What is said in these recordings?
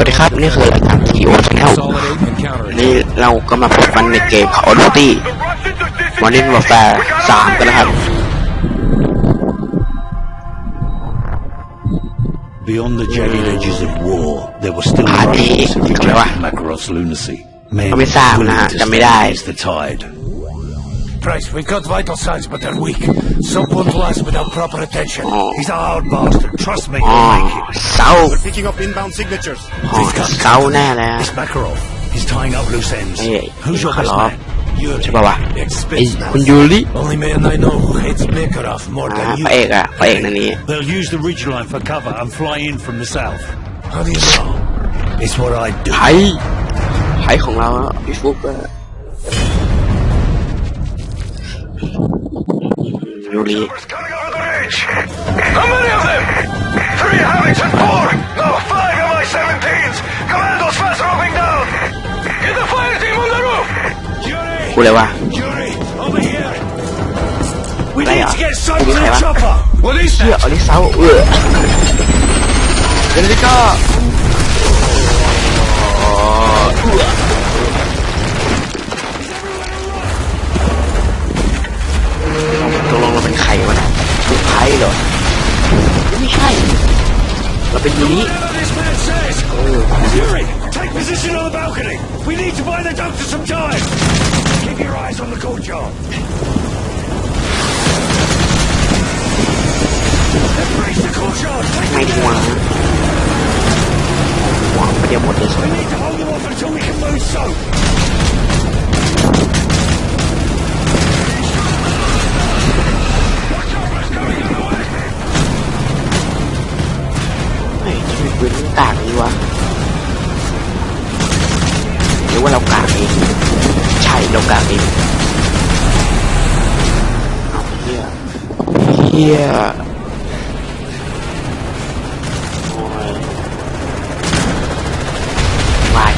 สวัสดีครับ นี่คือรายการทีโอชแนล Consolidate and counter นี่เราก็มาพบกันในเกม Call of Duty Modern Warfare 3 กันนะครับ Beyond the jagged edges of war, there were still Ah, remnants of eh, rejected apa? Makarov's lunacy. Men Kami sa willing una, to kami stand dahil. against the tide. Price, we got vital signs, but they're weak. Some won't last without proper attention. Oh. He's a hard bastard. Trust me, อ๋อ he'll make it. เซา Picking up inbound signatures. อ๋อเซาแน่เลยนะ It's Makarov. He's tying up loose ends. Hey, Who's your best Makarov. man? Yuri. ใช่ป่าวะ It's ไอ้ Spetsnaz. คุณยูริ Only man I know who hates Makarov more อ่า than you. พระเอกอะพระเอกในนี้ They'll use the ridgeline for cover and fly in from the south. How do you know? It's what I do. ไผ่ไผ่ของเราอะพี่ฟุกอะ ยูริ Coming over the ridge. How many of them? Three Havix and four. No, five MI-17s. Commandos fast roving down. Get the fire team on the roof. Yuri. พูดเลยว่า Yuri, over here. We Đây need à? to get some Ủa, to cái the này chopper. What is เชี่ย that? อลิเซาเอ เป็นไพ่เหรอไม่ใช่ เราเป็นยูริ Whatever this man says. Yuri, take position on the balcony. We need to buy the doctor some time. Keep your eyes on the courtyard. Let's race the courtyard. Take ไม่ it ดีกว่าหวังไปเดียวหมดเลย We need to กากนี้วะหรือว่าเรากากเองใช่เรากากเองเอาเฮียเฮียโอ้ยวาย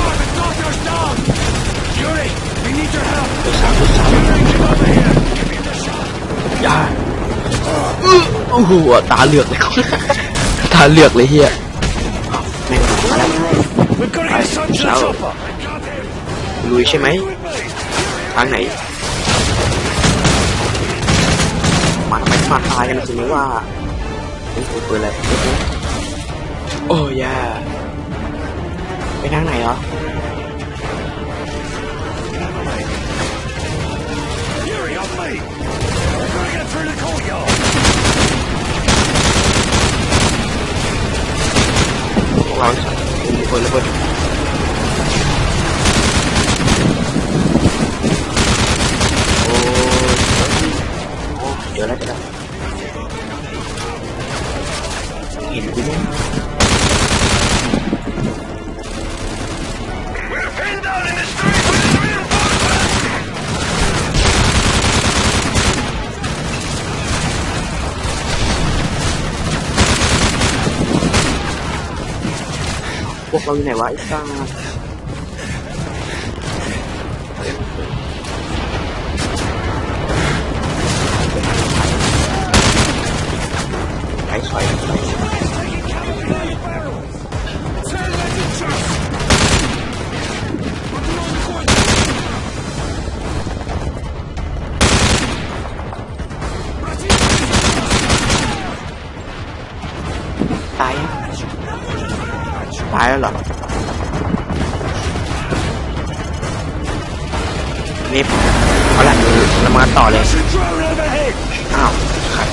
Oh, the doctor's down. Yuri, we need your help. ตัวสาวตัวสาว Yuri, come over here. Give me the shot. อย่าอื้อโอ้โหตาเหลือกเลย ตาเหลือกเลยเฮียอ้าวแม่งมาลุยใช่ไหมทางไหนมาทำไมมาตายกันสิไม่ว่าเป็นปืนปืนอะไรโอ้ยาไปทางไหนเหรอ me. We've got to get through the courtyard. พวกเรามีปื นระ พวกเราอยู่ไหนวะไอ้ซ่า ท้ายแล้วเหรอนี่เอาละเรามาต่อเลยอ้าวขาด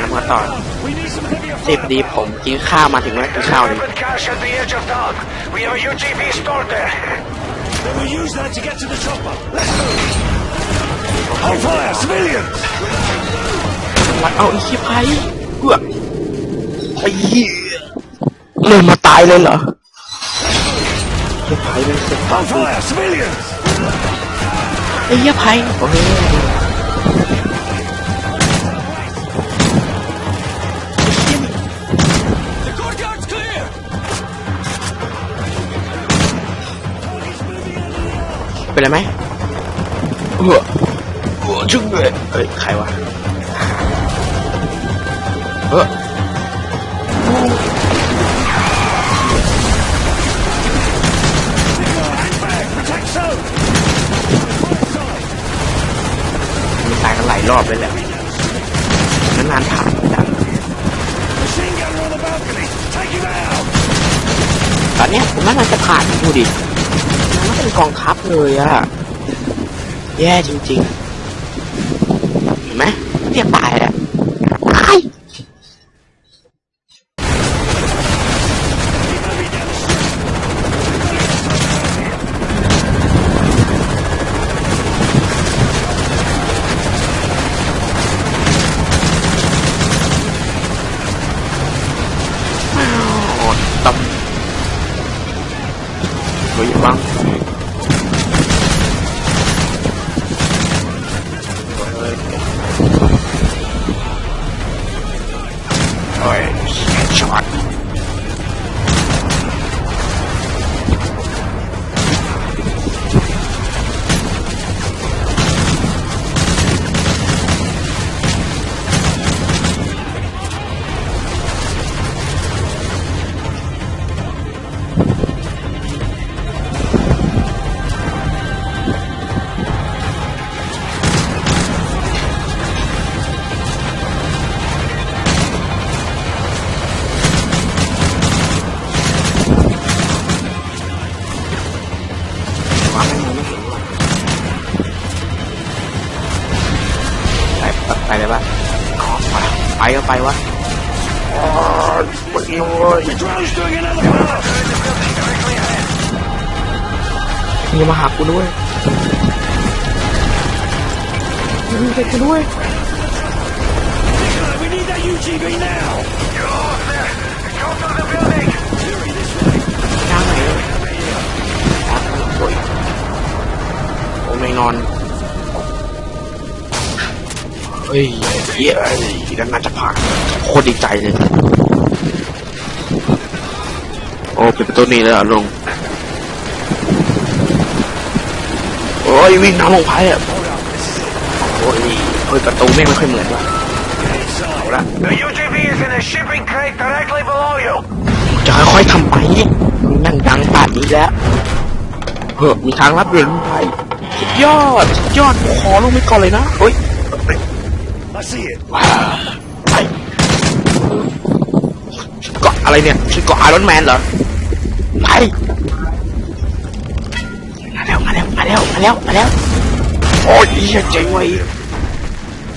เรามาต่อสิบดีผมกินข้าวมาถึงแล้วกินข้าวดิมันเอาอีกไปเพื่อไป เหี้ยเริ่มมาตายเลยเหรอชิบไพ่เป็นสร็จป้า On fire, civilians! ไอ้เหี้ยไพ่โอเค The courtyard's clear! เป็นไรไหมเออเออจุ๊บเลยเอ้ยใครวะ รอบเลยแหละนานๆผ่นนะ Machine gunner on the balcony! Take him out! ตอนเนี้ยผมว่าน่าจะผ่านดูดิมันเป็นกองทัพเลยอะแย่จริงๆ เห็นไหมเรียกตายแล้ว ไปวะปวดเอวเลยมีมาหากูด้วยมีเด็กกูด้วยทางไหนโอ้ไม่นอน เฮ้ยเหี้ยไอ้กันน่าจะผ่านโคตรดีใจเลย โอ้ปิดประตูนี้เลยเหรอลุงโอ้ยวิ่งทางลงไพ่อะโอ้ยเฮ้ยประตูแม่งไม่ค่อยเหมือนว่ะเอาละ The UGV is in a shipping crate directly below you. จะค่อยๆทำไปมึงนั่งดังป่านนี้แล้วเฮ้ยมีทางลับเดินไปสุดยอดสุดยอดขอลงไปก่อนเลยนะเฮ้ย I see it. ว้าวไปเกาะอะไรเนี่ยชื่อเกาะไอรอนแมนเหรอไปมาแล้วมาแล้วมาแล้วมาแล้วมาแล้วโอ้ยเหี้ยเจ๋งเว้ย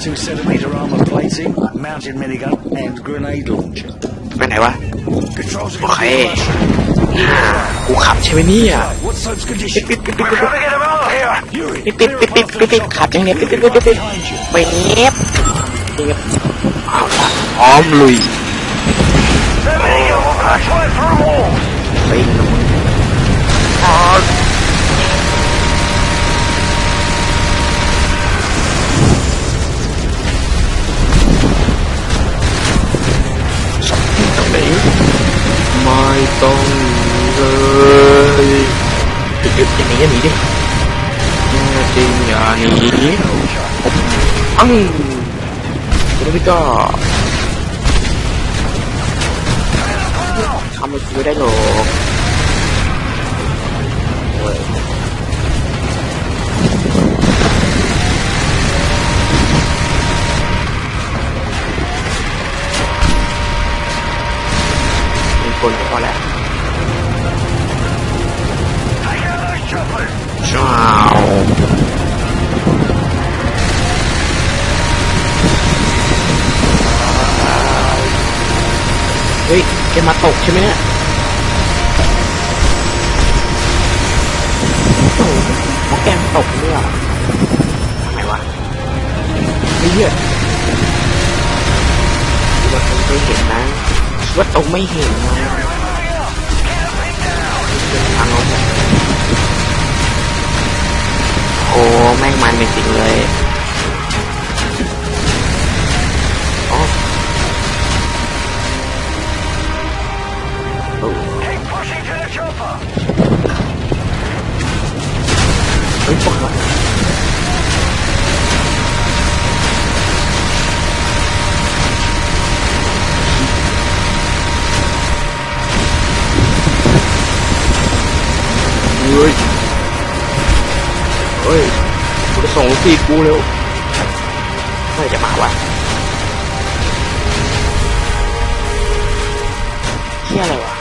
Two centimeter armor plating, mounted minigun, and grenade launcher. ไปไหนวะ Controls are โอ gonna เค be Russia. อ่ากูขับใช่ไหมเนี่ย What soap's ปิด condition? ปิดปิดปิด We're ปิด trying to get him ปิดปิดปิดปิดปิดปิดขับจังเนี่ยปิดปิดปิดปิดปิดไปเนียบเนียบเอาละพร้อมลุยไปอ๋อไม่ต้องเลยเดี๋ยวอย่าหนีอย่าหนีดิ น่จริงอย่าหนีอังแล้วพี่ก็ทำใเฮ้ยแกมาตกใช่ไหมเนี่ยโอ้โหแกมตกเนี่ยทำไมวะไอ้เหี้ยคิดว่าตรงไม่เห็นนะคิดว่าตรงไม่เห็นนะทางลงเนี่ยโอ้แม่งมันจริงเลย เฮ้ยปกติเฮ้ย เฮ้ยกูจะส่งลูกพี่กูเร็วอจะมาวะเฮียอะไรวะ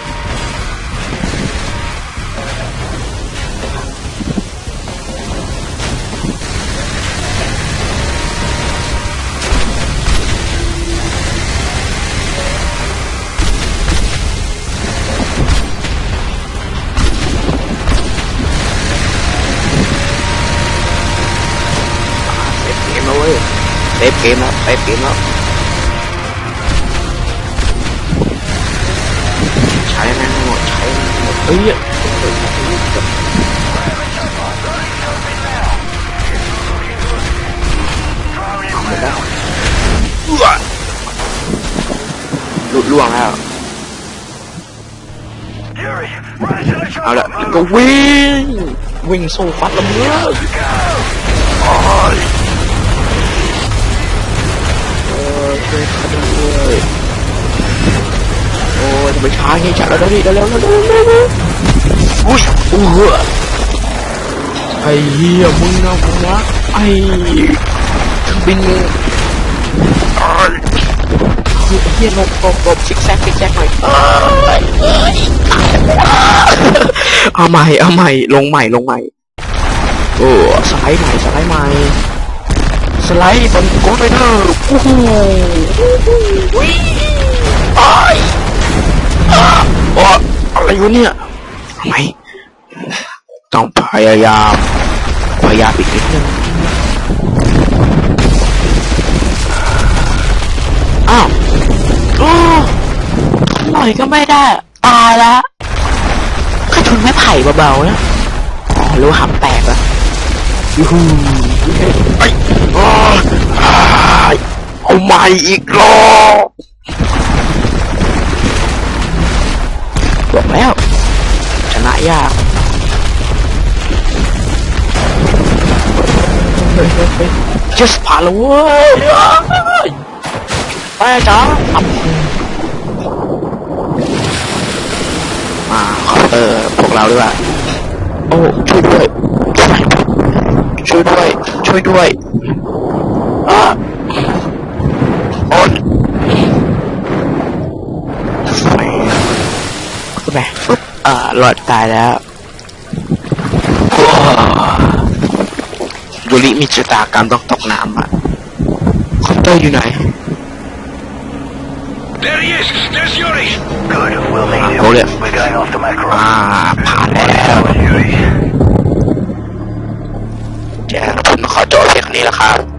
เซฟเกมแล้วเซฟเกมแล้วใช้แม่งหมดใช้แม่งหมดเอ้ยหมดแล้วหลุดล่วงแล้วเอาละก็วิ่งวิ่งสู้ฟัดละเมื่อ อ้ยทำไมช้างี้จัดแล้วดิเร็วเร็วเร็วเร็วเร็วเร็วอุ้ยอู้เหอะไอ้เหี้ยมึงนะมึงนะไอ้เครื่องบินมึงไอ้เหี้ยหลบหลบหลบซิกแซกซิกแซกหน่อยเอ้ยเอ้ยตายแล้วเอาใหม่เอาใหม่ลงใหม่ลงใหม่โอ้สไลด์ใหม่สไลด์ใหม่สไลด์บนโกดไปเถอะโอ้โห อะไรอยู่เนี่ยทำไมต้องพยายาม พยายามอีกนิดนึงอ้าวโอ้หน่อยก็ไม่ได้ ตายแล้วก็ชนไม้ไผ่เบาๆนะอ๋อรู้หำแตกแล้วยูฮูไอ้อ้ายอ้ยเอาใหม่อีกรอบ บอกแล้ว ชนะยากเฮ้ยเฮ้ยเฮ้ย just ผ่านแล้วเว้ยไปจ้ามาเคาน์เตอร์พวกเราด้วยว่าโอ้ช่วยด้วย ช่วยด้วย ช่วยด้วยอะ เออหลอดตายแล้วบุริมีชะตากรรมต้องตกน้ำอะคอปเตอร์อยู่ไหน There he is. There's Yuri. Good. We'll him. Hold it. We got off the macro. อ่าผ่านแล้ว Yuri. เดี๋ยวผมขอจบเพียงนี้แล้วครับ